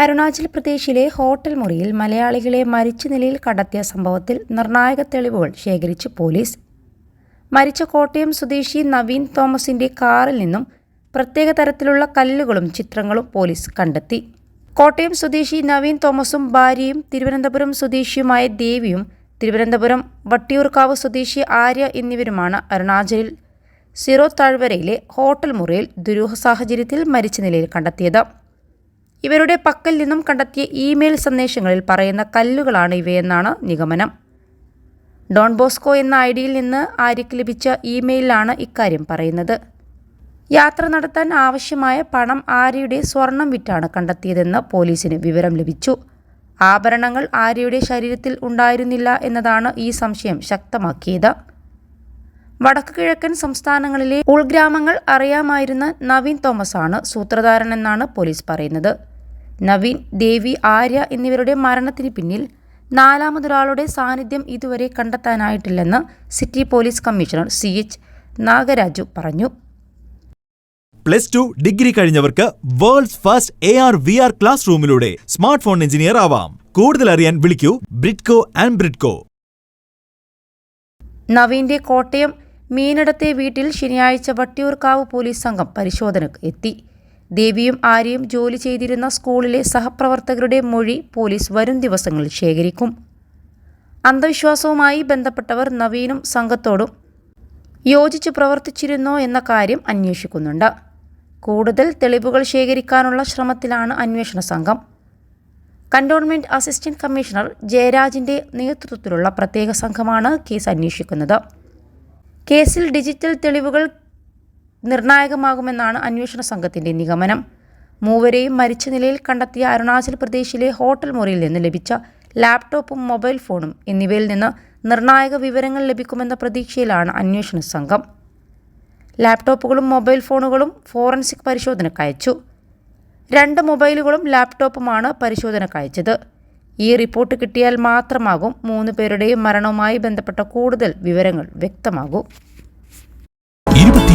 അരുണാചൽ പ്രദേശിലെ ഹോട്ടൽ മുറിയിൽ മലയാളികളെ മരിച്ച നിലയിൽ കണ്ടെത്തിയ സംഭവത്തിൽ നിർണായക തെളിവുകൾ ശേഖരിച്ച് പോലീസ്. മരിച്ച കോട്ടയം സ്വദേശി നവീൻ തോമസിന്റെ കാറിൽ നിന്നും പ്രത്യേക തരത്തിലുള്ള കല്ലുകളും ചിത്രങ്ങളും പോലീസ് കണ്ടെത്തി. കോട്ടയം സ്വദേശി നവീൻ തോമസും ഭാര്യയും തിരുവനന്തപുരം സ്വദേശിയുമായ ദേവിയും തിരുവനന്തപുരം വട്ടിയൂർക്കാവ് സ്വദേശി ആര്യ എന്നിവരുമാണ് അരുണാചലിൽ സിറോ താഴ്വരയിലെ ഹോട്ടൽ മുറിയിൽ ദുരൂഹ സാഹചര്യത്തിൽ മരിച്ച നിലയിൽ കണ്ടെത്തിയത്. ഇവരുടെ പക്കൽ നിന്നും കണ്ടെത്തിയ ഇമെയിൽ സന്ദേശങ്ങളിൽ പറയുന്ന കല്ലുകളാണ് ഇവയെന്നാണ് നിഗമനം. ഡോൺ ബോസ്കോ എന്ന ഐ ഡിയിൽ നിന്ന് ആര്യയ്ക്ക് ലഭിച്ച ഇമെയിലാണ് ഇക്കാര്യം പറയുന്നത്. യാത്ര നടത്താൻ ആവശ്യമായ പണം ആര്യയുടെ സ്വർണം വിറ്റാണ് കണ്ടെത്തിയതെന്ന് പോലീസിന് വിവരം ലഭിച്ചു. ആഭരണങ്ങൾ ആര്യയുടെ ശരീരത്തിൽ ഉണ്ടായിരുന്നില്ല എന്നതാണ് ഈ സംശയം ശക്തമാക്കിയത്. വടക്കു കിഴക്കൻ സംസ്ഥാനങ്ങളിലെ ഉൾഗ്രാമങ്ങൾ അറിയാമായിരുന്ന നവീൻ തോമസ് ആണ് സൂത്രധാരൻ എന്നാണ് പോലീസ് പറയുന്നത്. നവീൻ ദേവി ആര്യ എന്നിവരുടെ മരണത്തിന് പിന്നിൽ നാലാമതൊരാളുടെ സാന്നിധ്യം ഇതുവരെ കണ്ടെത്താനായിട്ടില്ലെന്ന് city police commissioner C H Nagaraju പറഞ്ഞു. Plus two degree കഴിഞ്ഞവർക്ക് world's first A R V R class റൂമിലൂടെ smart phone engineer ആവാം. കൂടുതൽ അറിയാൻ വിളിക്കൂ ബ്രിഡ്കോ ആൻഡ് ബ്രിഡ്കോ. നവീന്റെ കോട്ടയം മീനടത്തെ വീട്ടിൽ ശനിയാഴ്ച വട്ടിയൂർക്കാവ് പോലീസ് സംഘം പരിശോധനയ്ക്ക് എത്തി. ദേവിയും ആര്യയും ജോലി ചെയ്തിരുന്ന സ്കൂളിലെ സഹപ്രവർത്തകരുടെ മൊഴി പോലീസ് വരും ദിവസങ്ങളിൽ ശേഖരിക്കും. അന്ധവിശ്വാസവുമായി ബന്ധപ്പെട്ടവർ നവീനും സംഘത്തോടും യോജിച്ച് പ്രവർത്തിച്ചിരുന്നോ എന്ന കാര്യം അന്വേഷിക്കുന്നുണ്ട്. കൂടുതൽ തെളിവുകൾ ശേഖരിക്കാനുള്ള ശ്രമത്തിലാണ് അന്വേഷണ സംഘം. കന്റോൺമെന്റ് അസിസ്റ്റന്റ് കമ്മീഷണർ ജയരാജിന്റെ നേതൃത്വത്തിലുള്ള പ്രത്യേക സംഘമാണ് കേസ് അന്വേഷിക്കുന്നത്. കേസിൽ ഡിജിറ്റൽ തെളിവുകൾ നിർണായകമാകുമെന്നാണ് അന്വേഷണ സംഘത്തിന്റെ നിഗമനം. മൂവരെയും മരിച്ച നിലയിൽ കണ്ടെത്തിയ അരുണാചൽ പ്രദേശിലെ ഹോട്ടൽ മുറിയിൽ നിന്ന് ലഭിച്ച ലാപ്ടോപ്പും മൊബൈൽ ഫോണും എന്നിവയിൽ നിന്ന് നിർണായക വിവരങ്ങൾ ലഭിക്കുമെന്ന പ്രതീക്ഷയിലാണ് അന്വേഷണ സംഘം. ലാപ്ടോപ്പുകളും മൊബൈൽ ഫോണുകളും ഫോറൻസിക് പരിശോധനയ്ക്ക് അയച്ചു. രണ്ട് മൊബൈലുകളും ലാപ്ടോപ്പുമാണ് പരിശോധനയ്ക്ക് അയച്ചത്. ഈ റിപ്പോർട്ട് കിട്ടിയാൽ മാത്രമാകും മൂന്ന് പേരുടെയും മരണവുമായി ബന്ധപ്പെട്ട കൂടുതൽ വിവരങ്ങൾ വ്യക്തമാകൂ.